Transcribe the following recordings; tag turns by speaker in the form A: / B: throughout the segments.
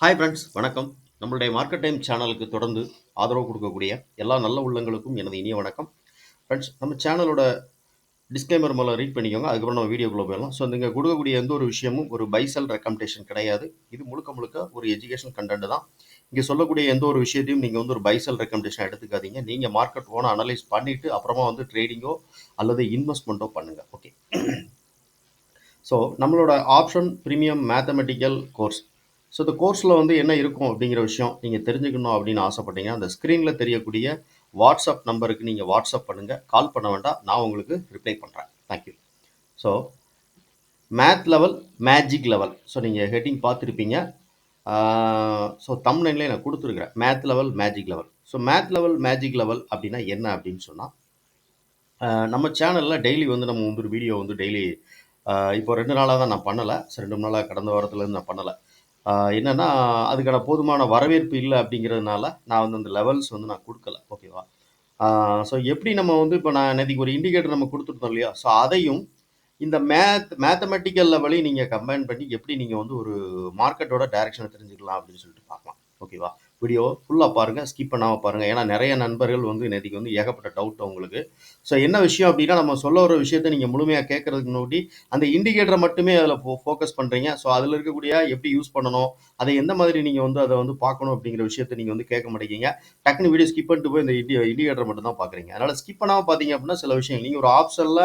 A: Hi friends வணக்கம். நம்மளுடைய market time சேனலுக்கு தொடர்ந்து ஆதரவு கொடுக்கக்கூடிய எல்லா நல்ல உள்ளங்களுக்கும் எனது இனிய வணக்கம். ஃப்ரெண்ட்ஸ் நம்ம சேனலோட டிஸ்க்ளைமர் மூலம் ரீட் பண்ணிக்கோங்க. அதுக்கப்புறம் நம்ம வீடியோக்குள்ளே போயிடலாம். ஸோ நீங்கள் கொடுக்கக்கூடிய எந்த ஒரு விஷயமும் ஒரு பைசல் ரெக்கமெண்டேஷன் கிடையாது. இது முழுக்க முழுக்க ஒரு எஜுகேஷன் கண்டென்ட் தான். இங்கே சொல்லக்கூடிய எந்த ஒரு விஷயத்தையும் நீங்கள் வந்து ஒரு பைசல் ரெக்கமெண்டேஷன் எடுத்துக்காதீங்க. நீங்கள் மார்க்கெட் ஓன அனலைஸ் பண்ணிவிட்டு அப்புறமா வந்து ட்ரேடிங்கோ அல்லது இன்வெஸ்ட்மெண்ட்டோ பண்ணுங்கள் ஓகே ஸோ நம்மளோட option premium mathematical course so இந்த கோர்ஸில் வந்து என்ன இருக்கும் அப்படிங்கிற விஷயம் நீங்கள் தெரிஞ்சுக்கணும் அப்படின்னு ஆசைப்பட்டீங்க. அந்த ஸ்க்ரீனில் தெரியக்கூடிய வாட்ஸ்அப் நம்பருக்கு நீங்கள் வாட்ஸ்அப் பண்ணுங்கள் கால் பண்ண வேண்டாம். நான் உங்களுக்கு ரிப்ளை பண்ணுறேன் thank you so math level magic level so நீங்கள் ஹெட்டிங் பார்த்துருப்பீங்க. ஸோ தமிழ்லைன்லேயே நான் கொடுத்துருக்குறேன். Math level magic level so math level magic level அப்படின்னா என்ன அப்படின்னு சொன்னால் நம்ம சேனலில் டெய்லி வந்து நம்ம வந்து ஒரு வீடியோ வந்து டெய்லி இப்போ ரெண்டு நாளாக தான் நான் பண்ணலை. ரெண்டு மூணு நாளாக கடந்த வாரத்துலேருந்து நான் பண்ணலை. என்னென்னா அதுக்கான போதுமான வரவேற்பு இல்லை அப்படிங்கிறதுனால நான் வந்து அந்த லெவல்ஸ் வந்து நான் கொடுக்கல ஓகேவா ஸோ எப்படி நம்ம வந்து இப்போ நான் நேற்றுக்கு ஒரு இண்டிகேட்டர் நம்ம கொடுத்துருந்தோம் இல்லையா? ஸோ அதையும் இந்த மேத் மேத்தமெட்டிக்கல் லெவலையும் நீங்கள் கம்பைன் பண்ணி எப்படி நீங்கள் வந்து ஒரு மார்க்கெட்டோட டைரக்ஷனை தெரிஞ்சுக்கலாம் அப்படின்னு சொல்லிட்டு பார்க்கலாம் ஓகேவா வீடியோ ஃபுல்லாக பாருங்கள் ஸ்கிப் பண்ணாமல் பாருங்கள் ஏன்னா நிறைய நண்பர்கள் வந்து நேற்றுக்கு வந்து ஏகப்பட்ட டவுட் உங்களுக்கு ஸோ என்ன விஷயம் அப்படின்னா நம்ம சொல்ல ஒரு விஷயத்தை நீங்கள் முழுமையாக கேட்கறதுக்கு முன்னாடி அந்த இண்டிகேட்டரை மட்டுமே அதில் ஃபோ ஃபோக்கஸ் பண்ணுறீங்க ஸோ அதில் இருக்கக்கூடிய எப்படி யூஸ் பண்ணணும் அதை எந்த மாதிரி நீங்கள் வந்து அதை வந்து பார்க்கணும் அப்படிங்கிற விஷயத்தை நீங்கள் வந்து கேட்க மாட்டேங்கிங்க. டக்குனு வீடியோ ஸ்கிப் பண்ணிட்டு போய் இந்த இண்டி இண்டிகேட்டரை மட்டும் தான் பார்க்குறீங்க. அதனால் ஸ்கிப் பண்ணாமல் பார்த்தீங்க அப்படின்னா சில விஷயங்கள். நீங்கள் ஒரு ஆப்ஷனில்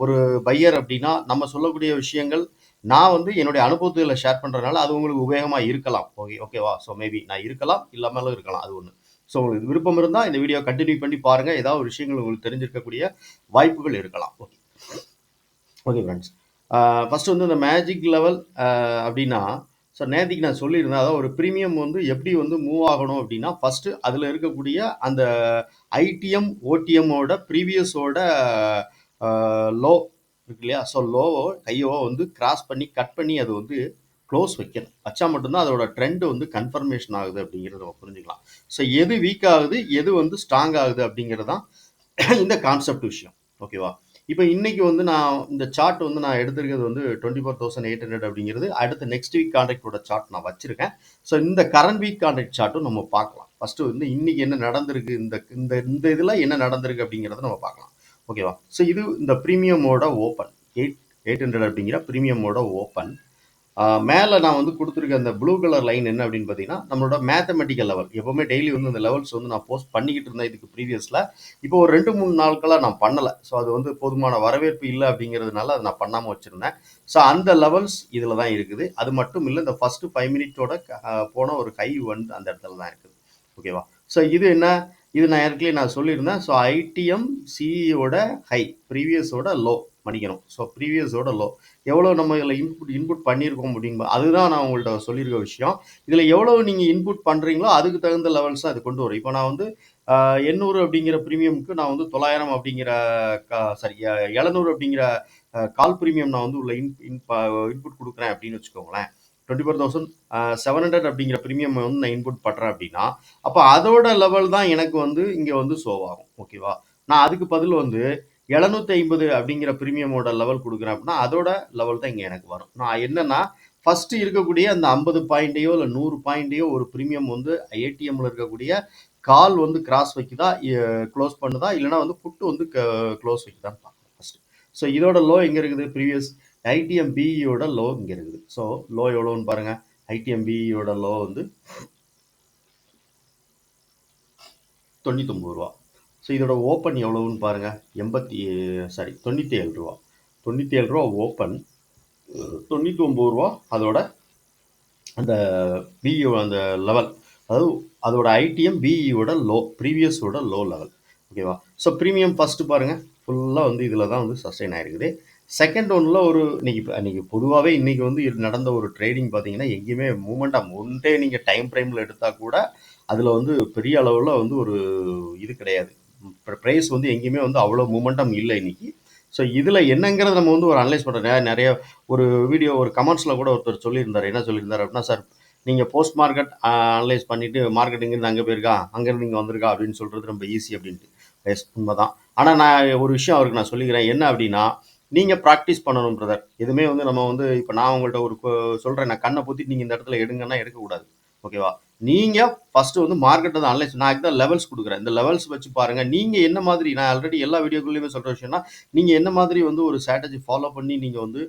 A: ஒரு பையர் அப்படின்னா நம்ம சொல்லக்கூடிய விஷயங்கள் நான் வந்து என்னுடைய அனுபவத்தில் ஷேர் பண்ணுறதுனால அது உங்களுக்கு உபயோகமாக இருக்கலாம். ஓகே ஓகேவா ஸோ மேபி நான் இருக்கலாம் இல்லாமலும் இருக்கலாம் அது ஒன்று ஸோ உங்களுக்கு விருப்பம் இருந்தால் இந்த வீடியோ கண்டினியூ பண்ணி பாருங்கள் ஏதாவது ஒரு விஷயங்கள் உங்களுக்கு தெரிஞ்சிருக்கக்கூடிய வாய்ப்புகள் இருக்கலாம். ஓகே ஓகே ஃப்ரெண்ட்ஸ் ஃபஸ்ட்டு வந்து இந்த மேஜிக் லெவல் அப்படின்னா ஸோ நேற்றுக்கு நான் சொல்லியிருந்தேன். அதாவது ஒரு ப்ரீமியம் வந்து எப்படி வந்து மூவ் ஆகணும் அப்படின்னா ஃபஸ்ட்டு அதில் இருக்கக்கூடிய அந்த ஐடிஎம் ஓடிஎம்மோட ப்ரீவியஸோட லோ இருக்கு இல்லையா ஸோ லோவோ கையோ வந்து கிராஸ் பண்ணி கட் பண்ணி அது வந்து க்ளோஸ் வைக்கணும். வச்சா மட்டும்தான் அதோட ட்ரெண்டு வந்து கன்ஃபர்மேஷன் ஆகுது அப்படிங்கிறத நம்ம புரிஞ்சுக்கலாம். ஸோ எது வீக் ஆகுது எது வந்து ஸ்ட்ராங் ஆகுது அப்படிங்கிறது தான் இந்த கான்செப்ட் விஷயம். ஓகேவா இப்போ இன்னைக்கு வந்து நான் இந்த சார்ட் வந்து நான் எடுத்திருக்கிறது வந்து twenty four thousand eight hundred அப்படிங்கிறது. அடுத்த நெக்ஸ்ட் வீக் கான்ட்ராக்டோட சார்ட் நான் வச்சிருக்கேன். ஸோ இந்த கரண்ட் வீக் கான்ட்ராக்ட் சார்ட்டும் நம்ம பார்க்கலாம். ஃபஸ்ட்டு வந்து இன்னைக்கு என்ன நடந்திருக்கு இந்த இந்த இந்த இதில் என்ன நடந்திருக்கு அப்படிங்கிறத நம்ம பார்க்கலாம். ஓகேவா ஸோ இது இந்த ப்ரீமியமோட ஓப்பன் எயிட் எயிட் ஹண்ட்ரட் அப்படிங்கிற ப்ரீமியமோட ஓப்பன் மேலே நான் வந்து கொடுத்துருக்க அந்த ப்ளூ கலர் லைன் என்ன அப்படின்னு பார்த்தீங்கன்னா நம்மளோட மேத்தமெட்டிக்கல் லெவல் எப்போவுமே டெய்லி வந்து அந்த லெவல்ஸ் வந்து நான் போஸ்ட் பண்ணிக்கிட்டு இருந்தேன் இதுக்கு ப்ரீவியஸில் இப்போ ஒரு ரெண்டு மூணு நாட்களாக நான் பண்ணலை. ஸோ அது வந்து போதுமான வரவேற்பு இல்லை அப்படிங்கிறதுனால அதை நான் பண்ணாமல் வச்சுருந்தேன். ஸோ அந்த லெவல்ஸ் இதில் தான் இருக்குது. அது மட்டும் இல்லை இந்த ஃபஸ்ட்டு ஃபைவ் மினிட்டோட போன ஒரு கை வந்து அந்த இடத்துல தான் இருக்குது. ஓகேவா ஸோ இது என்ன? இது நான் ஏற்கனவே நான் சொல்லியிருந்தேன். ஸோ ஐடிஎம் சிஇயோட ஹை ப்ரீவியஸோட லோ மன்னிக்கணும். ஸோ ப்ரீவியஸோட லோ எவ்வளோ நம்ம இதில் இன்புட் இன்புட் பண்ணியிருக்கோம் அப்படிங்கும்போது அதுதான் நான் உங்கள்கிட்ட சொல்லியிருக்க விஷயம். இதில் எவ்வளோ நீங்கள் இன்புட் பண்ணுறீங்களோ அதுக்கு தகுந்த லெவல்ஸ் அது கொண்டு வரும். இப்போ நான் வந்து எண்ணூறு அப்படிங்கிற ப்ரீமியமுக்கு நான் வந்து தொள்ளாயிரம் அப்படிங்கிற கா சாரி எழுநூறு அப்படிங்கிற கால் ப்ரீமியம் நான் வந்து உள்ள இன் இன்புட் கொடுக்குறேன் அப்படின்னு வச்சுக்கோங்களேன். Twenty four thousand seven hundred அப்படிங்கிற ப்ரீமியம் வந்து நான் இன்புட் பண்ணுறேன் அப்படின்னா அப்போ அதோட லெவல் தான் எனக்கு வந்து இங்கே வந்து ஷோவ் ஆகும் ஓகேவா நான் அதுக்கு பதில் வந்து எழுநூத்தி ஐம்பது அப்படிங்கிற ப்ரீமியமோட லெவல் கொடுக்குறேன் அப்படின்னா அதோட லெவல் தான் இங்கே எனக்கு வரும். நான் என்னன்னா ஃபஸ்ட்டு இருக்கக்கூடிய அந்த ஐம்பது பாயிண்ட்டையோ இல்லை நூறு பாயிண்ட்டையோ ஒரு ப்ரீமியம் வந்து ஏடிஎம்மில் இருக்கக்கூடிய கால் வந்து கிராஸ் வைக்குதா க்ளோஸ் பண்ணுதா இல்லைனா வந்து புட்டு வந்து க்ளோஸ் வைக்குதான்னு பார்க்கணும் ஃபஸ்ட்டு ஸோ இதோட லோ எங்கே இருக்குது? ப்ரீவியஸ் ஐடிஎம் பிஇயோட லோ இங்கே இருக்குது. ஸோ லோ எவ்வளோன்னு பாருங்கள் ஐடிஎம் பிஇயோட லோ வந்து தொண்ணூத்தொம்பது ரூபா. ஸோ இதோட ஓப்பன் எவ்வளோன்னு பாருங்கள் எண்பத்தி சாரி தொண்ணூற்றி ஏழு ரூபா. தொண்ணூற்றி ஏழு ரூபா ஓப்பன் தொண்ணூற்றி ஒம்பது ரூபா அதோட அந்த பிஇஓ அந்த லெவல் அதாவது அதோட ஐடிஎம் பிஇயோட லோ ப்ரீவியஸோட லோ லெவல் ஓகேவா ஸோ ப்ரீமியம் ஃபஸ்ட்டு பாருங்கள் ஃபுல்லாக வந்து இதில் தான் வந்து சஸ்டைன் ஆகிருக்குது செகண்ட் ஒன்றில் ஒரு இன்னைக்கு இன்னைக்கு பொதுவாகவே இன்றைக்கி வந்து நடந்த ஒரு ட்ரேடிங் பார்த்தீங்கன்னா எங்கேயுமே மூமெண்ட்டாக ஒன்றே நீங்கள் டைம் ஃப்ரேமில் எடுத்தால் கூட அதில் வந்து பெரிய அளவில் வந்து ஒரு இது கிடையாது. ப்ரைஸ் வந்து எங்கேயுமே வந்து அவ்வளோ மூமெண்டம் இல்லை இன்னைக்கு. ஸோ இதில் என்னங்கிறத நம்ம வந்து ஒரு அனலைஸ் பண்ணுறோம் நிறைய ஒரு வீடியோ ஒரு கமெண்ட்ஸில் கூட ஒருத்தர் சொல்லியிருந்தார். என்ன சொல்லியிருந்தார் அப்படின்னா சார் நீங்கள் போஸ்ட் மார்க்கெட் அனலைஸ் பண்ணிவிட்டு மார்க்கெட் இங்கேருந்து அங்கே போயிருக்கா? அங்கேருந்து இங்கே வந்திருக்கா? அப்படின்னு சொல்கிறது ரொம்ப ஈஸி அப்படின்ட்டு. எஸ் உண்மை தான் ஆனால் நான் ஒரு விஷயம் அவருக்கு நான் சொல்லிக்கிறேன். என்ன அப்படின்னா நீங்கள் ப்ராக்டிஸ் பண்ணணும் பிரதர் எதுவுமே வந்து நம்ம வந்து இப்போ நான் உங்கள்கிட்ட ஒரு சொல்கிறேன் நான் கண்ணை பொத்திட்டு நீங்கள் இந்த இடத்துல எடுங்கன்னா எடுக்கக்கூடாது. ஓகேவா நீங்கள் ஃபஸ்ட்டு வந்து மார்க்கெட்டை தான் அனலைஸ் நான் தான் லெவல்ஸ் கொடுக்குறேன். இந்த லெவல்ஸ் வச்சு பாருங்கள் நீங்கள் என்ன மாதிரி நான் ஆல்ரெடி எல்லா வீடியோக்குள்ளேயுமே சொல்கிற விஷயம்னா நீங்கள் என்ன மாதிரி வந்து ஒரு ஸ்ட்ராட்டஜி ஃபாலோ பண்ணி நீங்கள் வந்து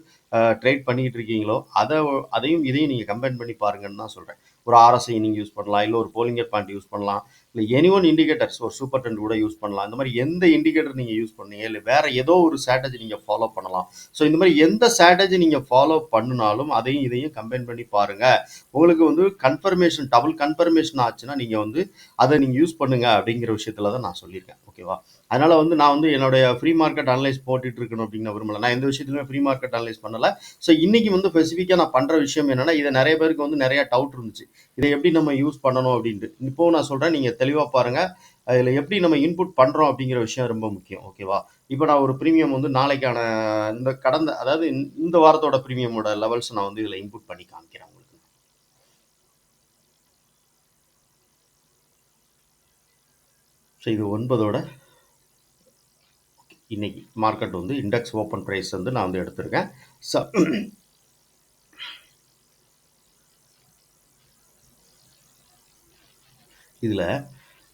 A: ட்ரேட் பண்ணிக்கிட்டு இருக்கீங்களோ அதை அதையும் இதையும் நீங்கள் கம்பைன் பண்ணி பாருங்கன்னு தான் சொல்கிறேன் ஒரு ஆர்எஸ்ஐ நீங்கள் யூஸ் பண்ணலாம். இல்லை ஒரு போலிங்கர் பாயிண்ட் யூஸ் பண்ணலாம். இல்லை எனி ஒன் இண்டிகேட்டர்ஸ் ஒரு சூப்பர் டென்ட் கூட யூஸ் பண்ணலாம். இந்த மாதிரி எந்த இண்டிகேட்டர் நீங்கள் யூஸ் பண்ணீங்க இல்லை வேறு ஏதோ ஒரு ஸ்ட்ராட்டஜி நீங்கள் ஃபாலோ பண்ணலாம். ஸோ இந்த மாதிரி எந்த ஸ்ட்ராட்டஜி நீங்கள் ஃபாலோ பண்ணினாலும் அதையும் இதையும் கம்பைன் பண்ணி பாருங்கள் உங்களுக்கு வந்து கன்ஃபர்மேஷன் டபுள் கன்ஃபர்மேஷன் ஆச்சுன்னா நீங்கள் வந்து அதை நீங்கள் யூஸ் பண்ணுங்க அப்படிங்கிற விஷயத்துல தான் நான் சொல்லியிருக்கேன். ஓகேவா அதனால வந்து நான் வந்து என்னுடைய ஃப்ரீ மார்க்கெட் அனலைஸ் போட்டுட்டு இருக்கணும் அப்படின்னு விரும்பல. நான் எந்த விஷயத்துலையுமே ஃப்ரீ மார்க்கெட் அனலைஸ் பண்ணல. ஸோ இன்னைக்கு வந்து ஸ்பெசிஃபிக்காக நான் பண்ணுற விஷயம் என்னன்னா இதை நிறைய பேருக்கு வந்து நிறைய டவுட் இருந்துச்சு. இதை எப்படி நம்ம யூஸ் பண்ணணும் அப்படின்ட்டு. இப்போ நான் சொல்கிறேன் நீங்கள் தெளிவாக பாருங்க. அதில் எப்படி நம்ம இன்புட் பண்ணுறோம் அப்படிங்கிற விஷயம் ரொம்ப முக்கியம். ஓகேவா இப்போ நான் ஒரு ப்ரீமியம் வந்து நாளைக்கான இந்த கடந்த அதாவது இந்த- இந்த வாரத்தோட ப்ரீமியமோட லெவல்ஸ் நான் வந்து இதில் இன்புட் பண்ணி காமிக்கிறேன் உங்களுக்கு ஸோ இது ஒன்பதோட இன்றைக்கி மார்க்கெட் வந்து இண்டெக்ஸ் ஓப்பன் ப்ரைஸ் வந்து நான் வந்து எடுத்திருக்கேன். ஸோ இதில்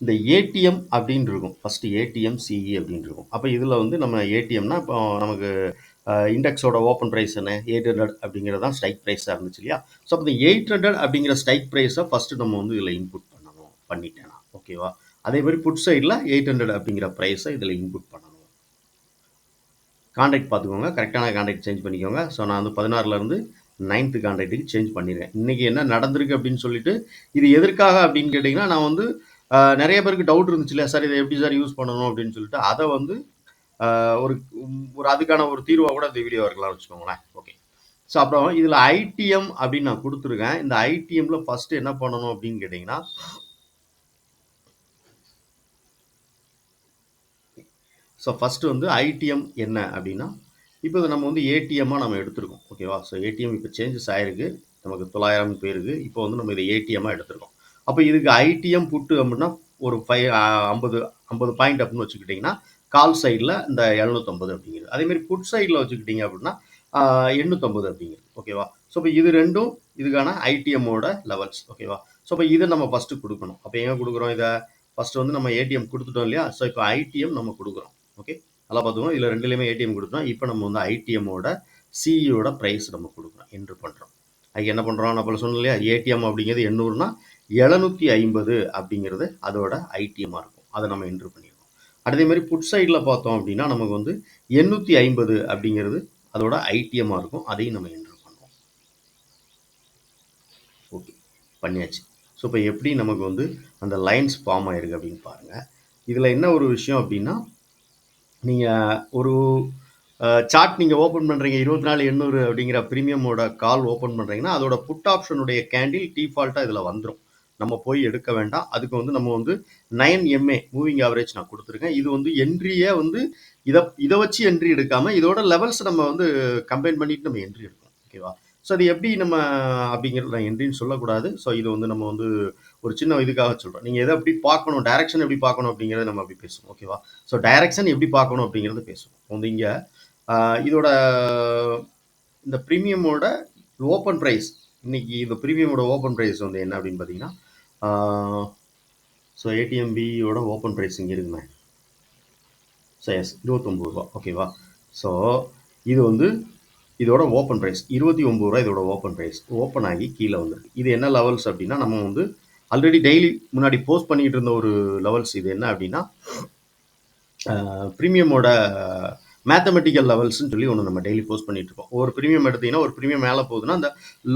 A: இந்த ஏடிஎம் அப்படின்னு இருக்கும். ஃபஸ்ட்டு ஏடிஎம் சிஇ அப்படின்னு இருக்கும். அப்போ இதில் வந்து நம்ம ஏடிஎம்னா இப்போ நமக்கு இண்டெக்ஸோட ஓப்பன் ப்ரைஸ் என்ன? எயிட் ஹண்ட்ரட் அப்படிங்கிறது தான் ஸ்ட்ரைக் ப்ரைஸாக இருந்துச்சு இல்லையா? ஸோ அப்போ இந்த எயிட் ஹண்ட்ரட் அப்படிங்கிற ஸ்ட்ரைக் ப்ரைஸை ஃபஸ்ட்டு நம்ம வந்து இதில் இன்புட் பண்ணணும் பண்ணிட்டேன்? நான் ஓகேவா அதே மாதிரி புட் சைடில் எயிட் ஹண்ட்ரட் அப்படிங்கிற ப்ரைஸை இதில் இன்புட் பண்ணணும். கான்ட்ராக்ட் பார்த்துக்கோங்க. கரெக்டான கான்ட்ராக்ட் சேஞ்ச் பண்ணிக்கோங்க. ஸோ நான் வந்து பதினாறுலேருந்து நைன்த்து கான்டாக்ட்டுக்கு சேஞ்ச் பண்ணிடுறேன். இன்றைக்கி என்ன நடந்திருக்கு அப்படின்னு சொல்லிட்டு இது எதற்காக அப்படின்னு கேட்டிங்கன்னா நான் வந்து நிறைய பேருக்கு டவுட் இருந்துச்சு இல்லையா? சார் இதை எப்படி சார் யூஸ் பண்ணணும் அப்படின்னு சொல்லிட்டு அதை வந்து ஒரு ஒரு அதுக்கான ஒரு தீர்வாக கூட இந்த வீடியோ இருக்கலாம் வச்சுக்கோங்களேன். ஓகே ஸோ அப்புறம் இதில் ஐடிஎம் அப்படின்னு நான் கொடுத்துருக்கேன். இந்த ஐடிஎம்மில் ஃபஸ்ட்டு என்ன பண்ணணும் அப்படின்னு கேட்டிங்கன்னா ஸோ ஃபஸ்ட்டு வந்து ஐடிஎம் என்ன அப்படின்னா இப்போ இதை நம்ம வந்து ஏடிஎம்மாக நம்ம எடுத்திருக்கோம். ஓகேவா ஸோ ஏடிஎம் இப்போ சேஞ்சஸ் ஆயிருக்கு. நமக்கு தொள்ளாயிரம் பேருக்கு இப்போ வந்து நம்ம இதை ஏடிஎம்மாக எடுத்திருக்கோம். அப்போ இதுக்கு ஐடிஎம் புட்டு அப்படின்னா ஒரு ஃபைவ் ஐம்பது ஐம்பது பாயிண்ட் அப்படின்னு வச்சுக்கிட்டிங்கன்னா கால் சைடில் இந்த எழுநூற்றம்பது அப்படிங்கிறது. அதேமாதிரி புட் சைடில் வச்சுக்கிட்டிங்க அப்படின்னா எண்ணூற்றம்பது அப்படிங்கிறது. ஓகேவா ஸோ இப்போ இது ரெண்டும் இதுக்கான ஐடிஎம்மோட லெவல்ஸ் ஓகேவா ஸோ இப்போ இதை நம்ம ஃபஸ்ட்டு கொடுக்கணும். அப்போ எங்கே கொடுக்குறோம் இதை? ஃபஸ்ட்டு வந்து நம்ம ஏடிஎம் கொடுத்துட்டோம் இல்லையா? ஸோ இப்போ ஐடிஎம் நம்ம கொடுக்குறோம். ஓகே? நல்லா பார்த்துக்கணும். இதில் ரெண்டுலேயுமே ஏடிஎம் கொடுத்தோம் இப்போ நம்ம வந்து ஐடிஎம்மோட சிஇயோட ப்ரைஸ் நம்ம கொடுக்குறோம். என்ட்ரு பண்ணுறோம் அதுக்கு என்ன பண்ணுறோம் நான் சொன்னோம் இல்லையா? ஏடிஎம் அப்படிங்கிறது எண்ணூறுனா எழுநூற்றி ஐம்பது அப்படிங்கிறது அதோட ஐடிஎம்மாக இருக்கும். அதை நம்ம என்ட்ரு பண்ணிடுவோம் அதே மாதிரி புட் சைடில் பார்த்தோம் அப்படின்னா நமக்கு வந்து எண்ணூற்றி ஐம்பது அப்படிங்கிறது அதோட ஐடிஎம்மாக இருக்கும். அதையும் நம்ம என்ட்ரு பண்ணுவோம் ஓகே. பண்ணியாச்சு. ஸோ இப்போ எப்படி நமக்கு வந்து அந்த லைன்ஸ் ஃபார்ம் ஆயிருக்கு அப்படின்னு பாருங்கள் இதில் என்ன ஒரு விஷயம் அப்படின்னா நீங்கள் ஒரு சார்ட் நீங்கள் ஓப்பன் பண்ணுறீங்க இருபத்தி நாலு எண்ணூறு அப்படிங்கிற ப்ரீமியமோட கால் ஓப்பன் பண்ணுறீங்கன்னா அதோட புட் ஆப்ஷனுடைய கேண்டில் டிஃபால்ட்டாக இதில் வந்துடும் நம்ம போய் எடுக்க வேண்டாம். அதுக்கு வந்து நம்ம வந்து நைன் எம்ஏ மூவிங் ஆவரேஜ் நான் கொடுத்துருக்கேன். இது வந்து என்ட்ரியே வந்து இதை இதை வச்சு என்ட்ரி எடுக்காமல் இதோட லெவல்ஸ் நம்ம வந்து கம்பைன் பண்ணிட்டு நம்ம என்ட்ரி எடுக்கணும் ஓகேவா ஸோ அது எப்படி நம்ம அப்படிங்கிறது நான் என்ட்ரின்னு சொல்லக்கூடாது. ஸோ இது வந்து நம்ம வந்து ஒரு சின்ன இதுக்காக சொல்கிறோம் நீங்கள் எதை எப்படி பார்க்கணும் டைரக்ஷன் எப்படி பார்க்கணும் அப்படிங்கிறத நம்ம அப்படி பேசுவோம் ஓகேவா ஸோ டைரக்ஷன் எப்படி பார்க்கணும் அப்படிங்கிறத பேசுவோம். வந்து இங்கே இதோட இந்த ப்ரீமியமோட ஓப்பன் ப்ரைஸ் இன்னைக்கு இந்த ப்ரீமியமோட ஓப்பன் ப்ரைஸ் வந்து என்ன அப்படின்னு பார்த்தீங்கன்னா ஸோ ஏடிஎம்பியோட ஓப்பன் ப்ரைஸ் இங்கே இருக்குமே ஸோ எஸ் இருபத்தொம்பது ரூபா ஓகேவா ஸோ இது வந்து இதோட ஓப்பன் ப்ரைஸ் இருபத்தி ஒம்பது ரூபா இதோட ஓப்பன் ப்ரைஸ் ஓப்பன் ஆகி கீழே வந்திருக்கு. இது என்ன லெவல்ஸ் அப்படின்னா நம்ம வந்து ஆல்ரெடி டெய்லி முன்னாடி போஸ்ட் பண்ணிக்கிட்டு இருந்த ஒரு லெவல்ஸ் இது என்ன அப்படின்னா ப்ரீமியமோட மேத்தமெட்டிக்கல் லெவல்ஸ்னு சொல்லி ஒன்று நம்ம டெய்லி போஸ்ட் பண்ணிட்டு இருக்கோம். ஒரு ப்ரீமியம் எடுத்தீங்கன்னா ஒரு ப்ரீமியம் மேலே போகுதுன்னா அந்த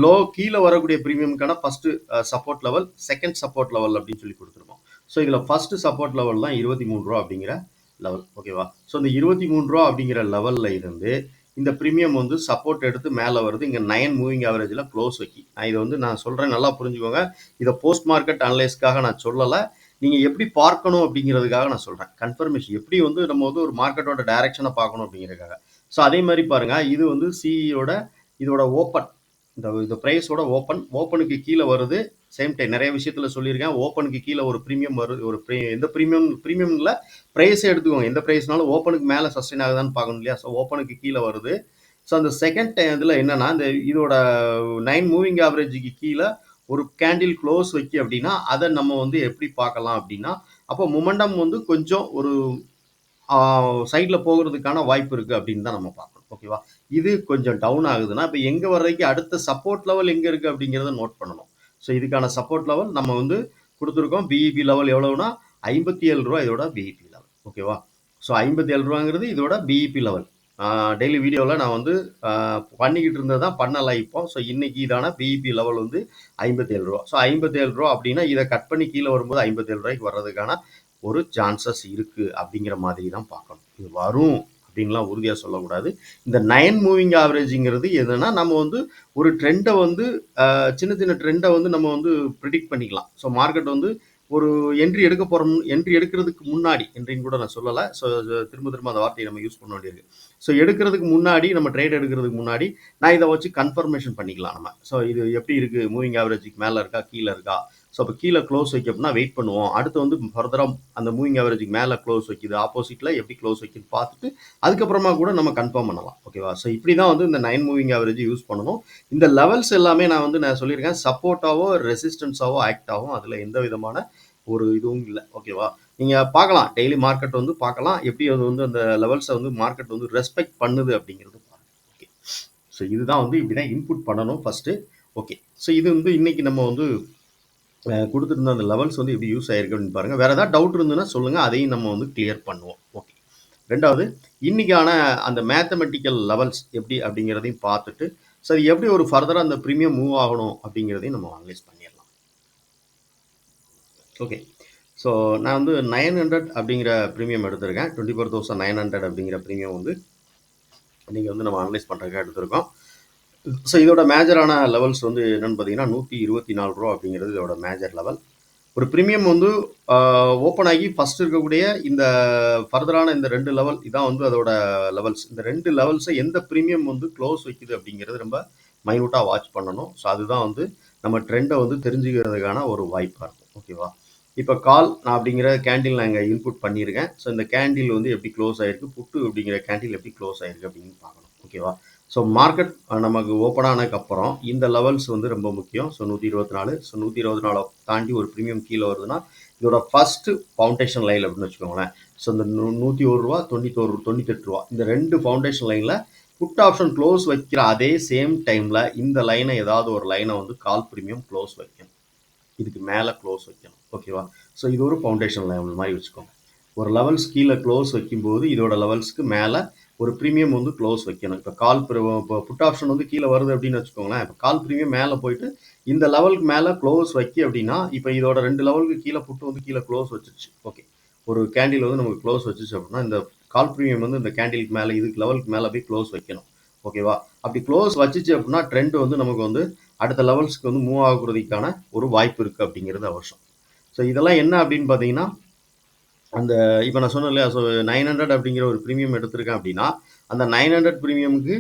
A: லோ கீழே வரக்கூடிய ப்ரீமியம்க்கான first support level second support level அப்படின்னு சொல்லி கொடுத்துருக்கோம். ஸோ இதில் ஃபஸ்ட்டு சப்போர்ட் லெவல் தான் இருபத்தி மூணு ரூபா அப்படிங்கிற லெவல் ஓகேவா ஸோ இந்த இருபத்தி மூணு ரூபா அப்படிங்கிற லெவலில் இருந்து இந்த ப்ரீமியம் வந்து சப்போர்ட் எடுத்து மேலே வருது. இங்கே நயன் மூவிங் ஆவரேஜில் க்ளோஸ் வைக்கி. நான் இதை வந்து நான் சொல்கிறேன் நல்லா புரிஞ்சுக்கோங்க. இதை போஸ்ட் மார்க்கெட் அனலைஸ்க்காக நான் சொல்லலை. நீங்கள் எப்படி பார்க்கணும் அப்படிங்கிறதுக்காக நான் சொல்கிறேன் கன்ஃபர்மேஷன் எப்படி வந்து நம்ம வந்து ஒரு மார்க்கெட்டோட டைரக்ஷனை பார்க்கணும் அப்படிங்கிறதுக்காக. ஸோ அதே மாதிரி பாருங்கள் இது வந்து சிஇயோட இதோட ஓப்பன் இந்த இந்த ப்ரைஸோட ஓப்பன் ஓப்பனுக்கு கீழே வருது. சேம் டைம் நிறைய விஷயத்தில் சொல்லியிருக்கேன். ஓப்பனுக்கு கீழே ஒரு ப்ரீமியம் வருது ஒரு ப்ரீ எந்த ப்ரீமியம் ப்ரீமியமில் ப்ரைஸே எடுத்துக்கோங்க. எந்த ப்ரைஸ்னாலும் ஓப்பனுக்கு மேலே சஸ்டெயின் ஆகுதான்னு பார்க்கணும் இல்லையா? ஸோ ஓப்பனுக்கு கீழே வருது. ஸோ அந்த செகண்ட் டைம் இதில் என்னன்னா இந்த இதோட நைன் மூவிங் ஆவரேஜுக்கு கீழே ஒரு கேண்டில் க்ளோஸ் வைக்க அப்படின்னா அதை நம்ம வந்து எப்படி பார்க்கலாம் அப்படின்னா அப்போ மொமெண்டம் வந்து கொஞ்சம் ஒரு சைடில் போகிறதுக்கான வாய்ப்பு இருக்குது அப்படின்னு தான் நம்ம பார்க்கணும். ஓகேவா இது கொஞ்சம் டவுன் ஆகுதுன்னா இப்போ எங்கே வர்றதுக்கு அடுத்த சப்போர்ட் லெவல் எங்கே இருக்குது அப்படிங்கிறத நோட் பண்ணணும். ஸோ இதுக்கான சப்போர்ட் லெவல் நம்ம வந்து கொடுத்துருக்கோம். பிஇபி லெவல் எவ்வளோன்னா ஐம்பத்தி ஏழு ரூபா இதோட பிஇபி லெவல் ஓகேவா ஸோ ஐம்பத்தி ஏழு ரூபாங்கிறது இதோட பிஇபி லெவல் டெய்லி வீடியோவில் நான் வந்து பண்ணிக்கிட்டு இருந்தது தான் பண்ணலை இப்போ. ஸோ இன்றைக்கி இதான பிஇபி லெவல் வந்து ஐம்பத்தேழு ரூபா. ஸோ ஐம்பத்தேழு ரூபா அப்படின்னா இதை கட் பண்ணி கீழே வரும்போது ஐம்பத்தேழு ரூபாய்க்கு வர்றதுக்கான ஒரு சான்சஸ் இருக்குது அப்படிங்கிற மாதிரி தான் பார்க்கணும். இது வரும். அப்படின்லாம் உறுதியாக சொல்லக்கூடாது. இந்த நயன் மூவிங் ஆவரேஜுங்கிறது எதுனா நம்ம வந்து ஒரு ட்ரெண்டை வந்து சின்ன சின்ன ட்ரெண்டை வந்து நம்ம வந்து ப்ரிடிக்ட் பண்ணிக்கலாம். ஸோ மார்க்கெட் வந்து ஒரு என்ட்ரி எடுக்க போகிறோம் என்ட்ரி எடுக்கிறதுக்கு முன்னாடி என்ட்ரின்னு கூட நான் சொல்லலை. ஸோ திரும்ப திரும்ப அந்த வார்த்தையை நம்ம யூஸ் பண்ண வேண்டியிருக்கு. ஸோ எடுக்கிறதுக்கு முன்னாடி நம்ம ட்ரேட் எடுக்கிறதுக்கு முன்னாடி நான் இதை வச்சு கன்ஃபர்மேஷன் பண்ணிக்கலாம் நம்ம. ஸோ இது எப்படி இருக்குது மூவிங் ஆவரேஜுக்கு மேலே இருக்கா? கீழே இருக்கா? ஸோ அப்போ கீழே க்ளோஸ் வைக்க வெயிட் பண்ணுவோம். அடுத்து வந்து ஃபர்தராக அந்த மூவிங் ஆவரேஜுக்கு மேலே க்ளோஸ் வைக்கிது. ஆப்போசிட்டில் எப்படி க்ளோஸ் வைக்கிது பார்த்துட்டு அதுக்கப்புறமா கூட நம்ம கன்ஃபார்ம் பண்ணலாம். ஓகேவா ஸோ இப்படி தான் வந்து இந்த நைன் மூவிங் ஆவரேஜ் யூஸ் பண்ணணும். இந்த லெவல்ஸ் எல்லாமே நான் வந்து நான் சொல்லியிருக்கேன். சப்போர்ட்டாவோ ரெசிஸ்டன்ஸாவோ ஆக்ட் ஆகும். அதில் எந்த விதமான ஒரு இதுவும் இல்லை. ஓகேவா நீங்கள் பார்க்கலாம். டெய்லி மார்க்கெட் வந்து பார்க்கலாம். எப்படி அது வந்து அந்த லெவல்ஸை வந்து மார்க்கெட் வந்து ரெஸ்பெக்ட் பண்ணுது அப்படிங்கிறது ஓகே ஸோ இதுதான் வந்து இப்படி தான் இன்புட் பண்ணணும் ஃபஸ்ட்டு ஓகே ஸோ இது வந்து இன்றைக்கி நம்ம வந்து கொடுத்துருந்த அந்த லெவல்ஸ் வந்து எப்படி யூஸ் ஆயிருக்கு அப்படின்னு பாருங்கள் வேறு ஏதாவது டவுட் இருந்ததுன்னா சொல்லுங்கள் அதையும் நம்ம வந்து கிளியர் பண்ணுவோம். ஓகே ரெண்டாவது இன்றைக்கான அந்த மேத்தமெட்டிக்கல் லெவல்ஸ் எப்படி அப்படிங்கிறதையும் பார்த்துட்டு சரி எப்படி ஒரு ஃபர்தராக அந்த ப்ரீமியம் மூவ் ஆகணும் அப்படிங்கிறதையும் நம்ம அனலைஸ் பண்ணிடலாம். ஓகே ஸோ நான் வந்து நைன் ஹண்ட்ரட் அப்படிங்கிற ப்ரீமியம் எடுத்திருக்கேன். Twenty four thousand nine hundred அப்படிங்கிற ப்ரீமியம் வந்து நீங்கள் வந்து நம்ம அனலைஸ் பண்ணுறதுக்காக எடுத்திருக்கோம். ஸோ இதோட மேஜரான லெவல்ஸ் வந்து என்னென்னு பார்த்தீங்கன்னா நூற்றி இருபத்தி நாலு ரூபா அப்படிங்கிறது இதோட மேஜர் லெவல் ஒரு ப்ரீமியம் வந்து ஓப்பன் ஆகி ஃபஸ்ட் இருக்கக்கூடிய இந்த ஃபர்தரான இந்த ரெண்டு லெவல் இதான் வந்து அதோட லெவல்ஸ் இந்த ரெண்டு லெவல்ஸை எந்த ப்ரீமியம் வந்து க்ளோஸ் வைக்குது அப்படிங்கிறது ரொம்ப மைனூட்டாக வாட்ச் பண்ணணும். ஸோ அதுதான் வந்து நம்ம ட்ரெண்டை வந்து தெரிஞ்சுக்கிறதுக்கான ஒரு வாய்ப்பாக இருக்கும். ஓகேவா இப்போ கால் நான் அப்படிங்கிற கேண்டில் நான் இங்கே இன்புட் பண்ணியிருக்கேன். ஸோ இந்த கேண்டில் வந்து எப்படி க்ளோஸ் ஆயிருக்கு புட்டு அப்படிங்கிற கேண்டில் எப்படி க்ளோஸ் ஆயிருக்கு அப்படின்னு பார்க்கணும். ஓகேவா ஸோ மார்க்கெட் நமக்கு ஓப்பன் ஆனதுக்கப்புறம் இந்த லெவல்ஸ் வந்து ரொம்ப முக்கியம். ஸோ நூற்றி இருபத்தி நாலு. ஸோ நூற்றி இருபத்தி நாலு தாண்டி ஒரு ப்ரீமியம் கீழே வருதுன்னா இதோட ஃபஸ்ட்டு ஃபவுண்டேஷன் லைன் அப்படின்னு வச்சுக்கோங்களேன். ஸோ இந்த நூ நூற்றி ஒரு ரூபா தொண்ணூத்தோரு தொண்ணூத்தெட்டு ரூபா இந்த ரெண்டு ஃபவுண்டேஷன் லைனில் புட் ஆப்ஷன் க்ளோஸ் வைக்கிற அதே சேம் டைமில் இந்த லைனை ஏதாவது ஒரு லைனை வந்து கால் ப்ரீமியம் க்ளோஸ் வைக்கணும். இதுக்கு மேலே க்ளோஸ் வைக்கணும். ஓகேவா ஸோ இது ஒரு ஃபவுண்டேஷன் லெவல் மாதிரி வச்சுக்கோங்க. ஒரு லெவல்ஸ் கீழே க்ளோஸ் வைக்கும்போது இதோட லெவல்ஸ்க்கு மேலே ஒரு ப்ரீமியம் வந்து க்ளோஸ் வைக்கணும். இப்போ கால் இப்போ புட் ஆப்ஷன் வந்து கீழே வருது அப்படின்னு வச்சுக்கோங்களேன். இப்போ கால் ப்ரீமியம் மேலே போயிட்டு இந்த லெவலுக்கு மேலே க்ளோஸ் வைக்க அப்படின்னா இப்போ இதோட ரெண்டு லெவலுக்கு கீழே புட்டு வந்து கீழே க்ளோஸ் வச்சிருச்சு. ஓகே ஒரு கேண்டில் வந்து நமக்கு க்ளோஸ் வச்சிச்சு அப்படின்னா இந்த கால் ப்ரீமியம் வந்து இந்த கேண்டிலுக்கு மேலே இதுக்கு லெவலுக்கு மேலே போய் க்ளோஸ் வைக்கணும். ஓகேவா அப்படி க்ளோஸ் வச்சிச்சு அப்படின்னா ட்ரெண்ட் வந்து நமக்கு வந்து அடுத்த லெவல்ஸ்க்கு வந்து மூவ் ஆகுறதுக்கான ஒரு வாய்ப்பு இருக்குது அப்படிங்கிறது அவசியம். ஸோ இதெல்லாம் என்ன அப்படின்னு பார்த்தீங்கன்னா அந்த இப்போ நான் சொன்னேன் இல்லையா ஸோ நைன் ஹண்ட்ரட் அப்படிங்கிற ஒரு ப்ரீமியம் எடுத்திருக்கேன் அப்படின்னா அந்த நைன் ஹண்ட்ரட் ப்ரீமியமுக்கு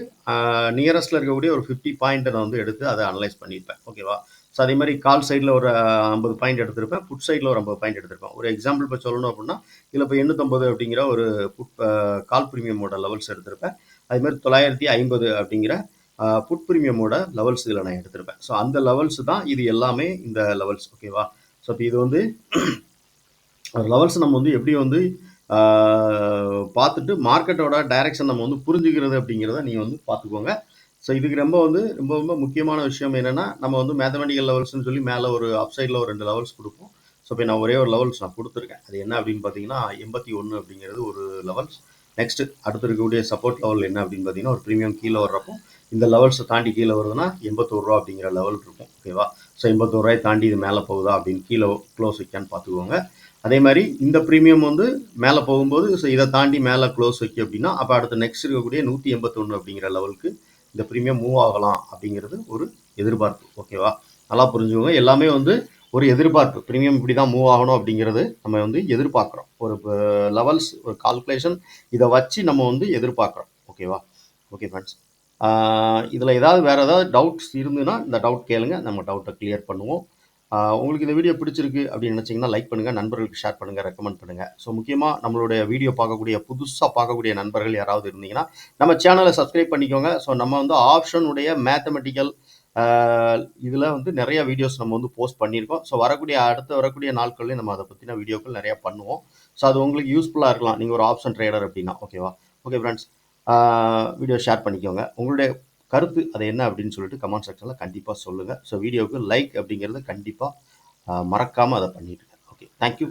A: நியரஸ்ட்டில் இருக்கக்கூடிய ஒரு ஃபிஃப்டி பாயிண்ட்டை நான் வந்து எடுத்து அதை அனலைஸ் பண்ணியிருப்பேன். ஓகேவா ஸோ அதே மாதிரி கால் சைடில் ஒரு ஐம்பது பாயிண்ட் எடுத்திருப்பேன். புட் சைடில் ஒரு ஐம்பது பாயிண்ட் எடுத்திருப்பேன். ஒரு எக்ஸாம்பிள் இப்போ சொல்லணும் அப்படின்னா இதில் இப்போ எண்ணூற்றம்பது அப்படிங்கிற ஒரு புட் கால் ப்ரீமியமோட லெவல்ஸ் எடுத்திருப்பேன். அதே மாதிரி தொள்ளாயிரத்தி ஐம்பது அப்படிங்கிற புட் ப்ரீமியமோட லெவல்ஸ் இதில் நான் எடுத்திருப்பேன். ஸோ அந்த லெவல்ஸ் தான் இது எல்லாமே இந்த லெவல்ஸ் ஓகேவா ஸோ இப்போ இது வந்து லெவல்ஸ் நம்ம வந்து எப்படி வந்து பார்த்துட்டு மார்க்கெட்டோட டைரக்ஷன் நம்ம வந்து புரிஞ்சுக்கிறது அப்படிங்கிறத நீங்கள் வந்து பார்த்துக்கோங்க. ஸோ இதுக்கு ரொம்ப வந்து ரொம்ப ரொம்ப முக்கியமான விஷயம் என்னென்னா நம்ம வந்து மேத்தமெட்டிக்கல் லெவல்ஸ்னு சொல்லி மேலே ஒரு அப்சைடில் ஒரு ரெண்டு லெவல்ஸ் கொடுப்போம். ஸோ இப்போ நான் ஒரே ஒரு லெவல்ஸ் நான் கொடுத்துருக்கேன். அது என்ன அப்படின்னு பார்த்தீங்கன்னா எண்பத்தி ஒன்று அப்படிங்கிறது ஒரு லெவல்ஸ் நெக்ஸ்ட் அடுத்து இருக்கக்கூடிய சப்போர்ட் லெவல் என்ன அப்படின்னு பார்த்தீங்கன்னா ஒரு ப்ரீமியம் கீழே வர்றப்போ இந்த லெவல்ஸை தாண்டி கீழே வருதுன்னா எண்பத்தோரு ரூபா அப்படிங்கிற லெவல் இருக்கும். ஓகேவா? ஸோ எண்பத்தோரு ரூபாய் தாண்டி இது மேலே போகுதா அப்படின்னு கீழே க்ளோஸ் வைக்கான்னு பார்த்துக்கோங்க. அதே மாதிரி இந்த ப்ரீமியம் வந்து மேலே போகும்போது ஸோ இதை தாண்டி மேலே க்ளோஸ் வைக்கும் அப்படின்னா அப்போ அடுத்து நெக்ஸ்ட் இருக்கக்கூடிய நூற்றி எண்பத்தொன்று அப்படிங்கிற லெவலுக்கு இந்த ப்ரீமியம் மூவ் ஆகலாம் அப்படிங்கிறது ஒரு எதிர்பார்ப்பு. ஓகேவா நல்லா புரிஞ்சுக்கோங்க. எல்லாமே வந்து ஒரு எதிர்பார்ப்பு. ப்ரீமியம் இப்படி தான் மூவ் ஆகணும் அப்படிங்கிறது நம்ம வந்து எதிர்பார்க்குறோம். ஒரு லெவல்ஸ் ஒரு கால்குலேஷன் இதை வச்சு நம்ம வந்து எதிர்பார்க்குறோம். ஓகேவா ஓகே ஃப்ரெண்ட்ஸ் இதில் ஏதாவது வேறு ஏதாவது டவுட்ஸ் இருந்துன்னா இந்த டவுட் கேளுங்க. நம்ம டவுட்டை கிளியர் பண்ணுவோம். உங்களுக்கு இந்த வீடியோ பிடிச்சிருக்கு அப்படின்னு நினச்சிங்கன்னா லைக் பண்ணுங்கள் நண்பர்களுக்கு ஷேர் பண்ணுங்கள் ரெக்கமெண்ட் பண்ணுங்கள் ஸோ முக்கியமாக நம்மளுடைய வீடியோ பார்க்கக்கூடிய புதுசாக பார்க்கக்கூடிய நண்பர்கள் யாராவது இருந்தீங்கன்னா நம்ம சேனலை சப்ஸ்கிரைப் பண்ணிக்கோங்க. ஸோ நம்ம வந்து ஆப்ஷனுடைய மேத்தமெட்டிக்கல் இதில் வந்து நிறைய வீடியோஸ் நம்ம வந்து போஸ்ட் பண்ணியிருக்கோம். ஸோ வரக்கூடிய அடுத்து வரக்கூடிய நாட்கள்லேயும் நம்ம அதை பற்றின வீடியோக்கள் நிறையா பண்ணுவோம். ஸோ அது உங்களுக்கு யூஸ்ஃபுல்லாக இருக்கலாம். நீங்கள் ஒரு ஆப்ஷன் ட்ரேடர் அப்படின்னா ஓகேவா ஓகே ஃப்ரெண்ட்ஸ் வீடியோ ஷேர் பண்ணிக்கோங்க. உங்களுடைய கருத்து அது என்ன அப்படின்னு சொல்லிட்டு கமெண்ட் செக்ஷனில் கண்டிப்பாக சொல்லுங்கள் ஸோ வீடியோவுக்கு லைக் அப்படிங்கிறது கண்டிப்பாக மறக்காமல் அதை பண்ணிவிடுங்க ஓகே தேங்க்யூ